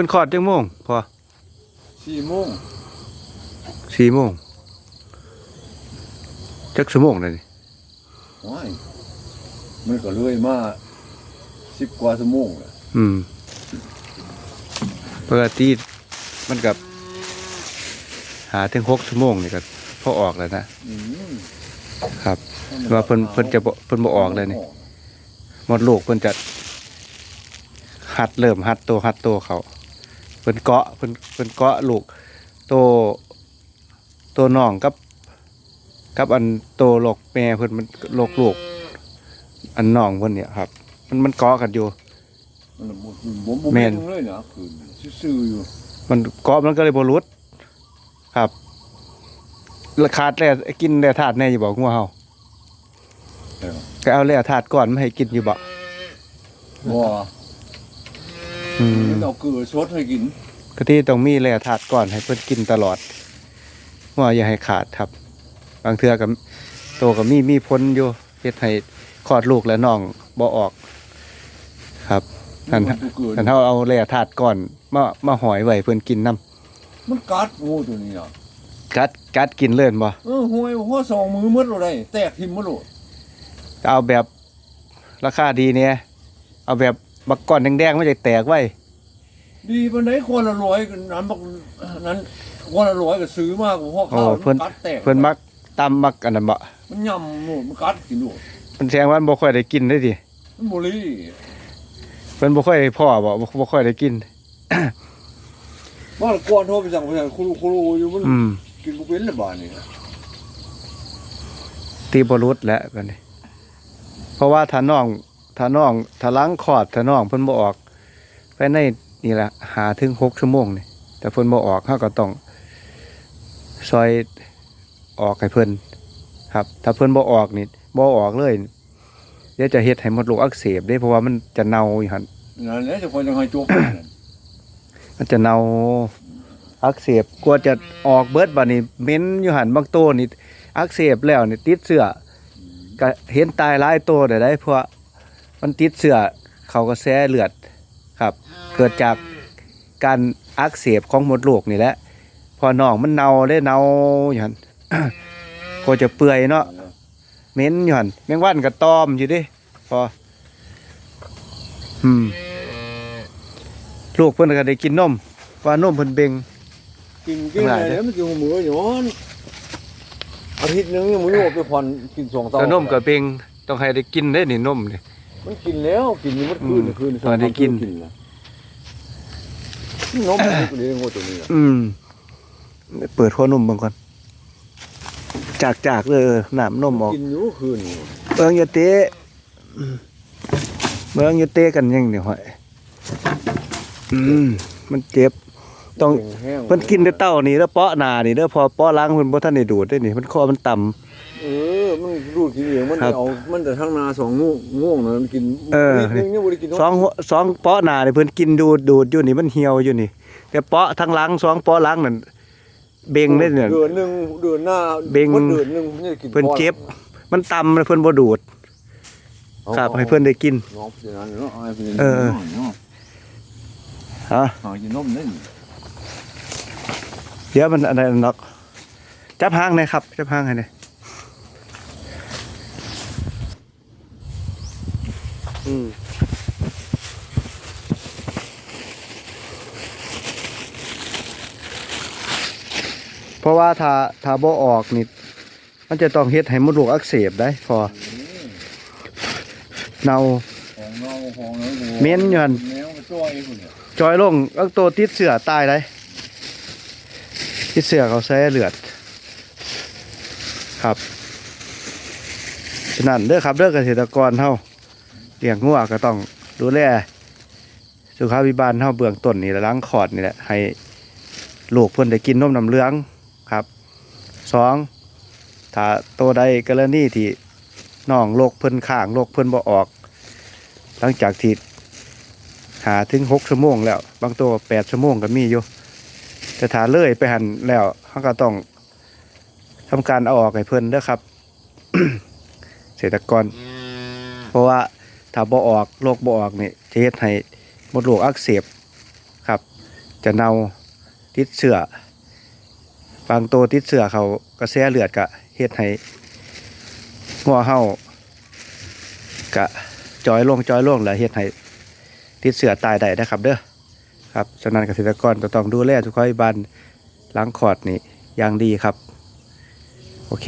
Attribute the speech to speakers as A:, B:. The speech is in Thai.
A: พิ่นคลอดจังโมงพอ
B: สี่โมง
A: สี่โมงจักชั่วโมงเลยนี่
B: ว้ายมันก็เลยมาสิบกว่าชั่วโมงแหละ
A: อืมปกติมันกับ หาถึงหกชั่วโมงนี่ก็พอออกแล้วนะ
B: อืม
A: ครับ ว่าเพิ่นเพิ่นจะบ่เพิ่นบ่ออกเลยนี่หมดลูกเพิ่นจะหัดเริ่มหัดโตหัดโตเขา เพิ่นเกาะเพิ่นเพิ่นเกาะลูกโตโตน้องกับ กับอันโตโลกแม่เพิ่นมันโลกลูก อันน้องเพิ่นเนี่ยครับ มันมันเกาะกันอยู่
B: มันบ่บ่บ่
A: แม่
B: แม่
A: น
B: นเลยนะคืนซื่อๆอยู่
A: มันเกาะมันก็เลยบ่หลุดครับราคาดแร่กินแร่ธาตุแน่อยู่บ่งัวเฮา
B: เออ
A: ก็เอาแร่ธาตุก่อนมาให้กินอยู่บ่
B: บ่
A: อืม
B: มันเอาเกลือสดให้กิน
A: ก็ที่ต้องมีแร่ธาตุก่อนให้เพิ่นกินตลอดว่าอย่าให้ขาดครับ บางเทื่อกับโตกับมีมีพ้นอยู่เฮ็ดให้คลอดลูกและน้องบ่ออก ครับนั่น
B: มันเอาเกลือ
A: นั่นเฮาเอาแร่ธาตุก่อนมามาหอยไว้เพิ่นกินนํ
B: มันกัดงูตัวนี้อะ
A: กัดกัดกินเล่นบ่
B: เออห้วยหัวสองมือหมดเลย แตกทิ่มหมดเลย
A: เอาแบบราคาดีเนี่ยเอาแบบบักก้อนแดงๆไม่จะแตกไว้
B: ดีปานใดคนละร้อยกันนั้นบักนั้นคนละร้อยก็ซื้อมากกว่าพ่อ
A: โอ้
B: ข้าว
A: เพิ่น
B: กัดแตก
A: เพิ่นมักตำมักอันนั้นบ่
B: มันย่ำโน่นมันกัดกินโน่น
A: เพิ่นแสดงว่าบ่ค่อยได้กินได้ดิ
B: มันบ่รี
A: เพิ่นบ่ค่อยได้พ่อบ่บ่บ่ค่อยได้กิน
B: ว่าก่อนโทรไปสั่งไปสั่งคุรุคุรุอยู่มัน
A: อืม
B: กินบ่เป็นละบาดนี่
A: ตีบรุษแล้วบัดนี้ เพราะว่าถ้าน้องถ้าน้องถ้าล้างคลอดถ้าน้องเพิ่นบ่ออกภายใน นี่แหละหาถึงหกชั่วโมงนี่แต่เพิ่นบ่ออกเฮาก็ต้องซอยออกให้เพิ่นครับ ถ้าเพิ่นบ่ออกนี่บ่ออกเลยเดี๋ยวจะเฮ็ดให้มดลูกอักเสบเด้เพราะว่ามันจะเน่าอยู่หั่น
B: นั่นแหละจะคอยจังให้จบนั่น
A: มันจะเน่าอักเสบกลัวจะออกเบิดบัดนี้เหม็นอยู่หั่นบางโตวนี่อักเสบแล้วนี่ติดเสื้อก็เห็นตายหลายตัวได้ได้เพราะมันติดเสื้อเขาก็แซ่เลือด ครับ เกิดจากการอักเสบของมดลูกนี่แหละพอน้องมันเน่าได้เน่าอยู่หั่นก็จะเปื่อยเนาะเหม็นอยู่หั่นแมงวันก็ตอมอยู่เดิพออืมลูกเพิ่นก็ได้กินนมว่านมเพิ่นเบ่ง
B: กินกินอะไรเนี่ยมันกินหัวหมูอยู่มันอาทิตย์หนึงยังบ่อยู่ไปผ่อนกินสองเตา
A: แต่นมก็เบ่งต้องให้ได้กินได้นี่นมนี่
B: มันกินแล้วกินอยู่เมื่อคืน
A: อืม
B: คืน
A: ตอนได้กิน
B: แล้วนมมันก็เลยงูตัวนี้อะ
A: อืม เปิดหัวนมเบางก่อน จากจากเลยน้ำนมออก
B: กินอยู่คืนนี่
A: เบิ่งอย่าเตะอืมเบิ่งอย่าเตะกันยังเดี๋ยวหอยอืมมันเจ็บ ต้อง
B: แห้ง
A: เพิ่นกินแต่เต้านี่แล้วเปาะหน้านี่เด้อพอเปาะล้างเพิ่นบ่ทันได้ดูดได้นี่ มันคอมันต่ำ
B: เออมันรูดกินเองมัน
A: ครับ
B: เอามันแต่ทั้งนาสองง่วงง่วงนะมันกิน
A: เออ
B: นิดนึงเนี่ยบ่ได้กิน
A: สองหัวสองเปาะหน้านี่เพิ่นกินดูดดูดอยู่นี่มันเหี่ยวอยู่นี่ แต่เปาะทั้งหลังสองเปาะหลังนั่นเบ่งได้เนี่ย
B: เดือนหนึงเดือนหน้า
A: เบ่ง
B: เดือนหนึงมันจะกิน
A: เพิ่นเจ็บ มันต่ำเพิ่นบ่ดูด
B: อา
A: ครับ
B: อา
A: ให้เพิ่นได้กิน
B: น้องอย่างนั้นเนาะให้เพิ่น
A: เออ
B: เนาะ
A: ฮะ
B: หากินนมนั่น
A: เดี๋ยวมันอะไรน็อกจับหางหนะครับ จับหางให้หน่อย อืมเพราะว่าถ้าถ้าบ่ออกนี่มันจะต้องเฮ็ดให้มดลูกอักเสบได้พอเนา
B: ของเราของเรา
A: เหม็นอยู่หั่น
B: แมวมาจ้อยพุ่นเนี่ย
A: จอยลงอักโตติดเสือตายได้ติดเสือเขาใช้เลือด ครับฉะนั้นเด้อครับเด้อเกษตรกรเฮา เลี้ยงงัวก็ต้องดูแลสุขาภิบาลเฮาเบื้องต้นนี่แหละล้างคอร์ดนี่แหละให้ลูกเพิ่นได้กินนมน้ำเหลืองครับสองถ้าโตใดกรณีที่น้องโรคเพิ่นข้างโรคเพิ่นบ่ออก หลังจากที่หาถึงหกชั่วโมงแล้ว บางตัวแปดชั่วโมงก็มีอยู่แต่ถ้าเล่ยไปหันแล้วเขาก็ต้องทำการเอาออกให้เพิ่นเด้อครับ เกษตรกร เพราะว่า ถ้าบ่ออกโรคบ่ออกนี่จะเฮ็ดให้มดลูกอักเสบครับ จะเน่าติดเสือบางตัวติดเสือเขากระแสเลือดกะเฮ็ดให้งัวเฮากะจอยลงจอยลงแล้วเฮ็ดให้ติดเสือตายได้นะครับเด้อครับฉะนั้นเกษตรกรก็ต้องดูแลทุกข้อยบ้านล้างขอดนี่อย่างดีครับ โอเค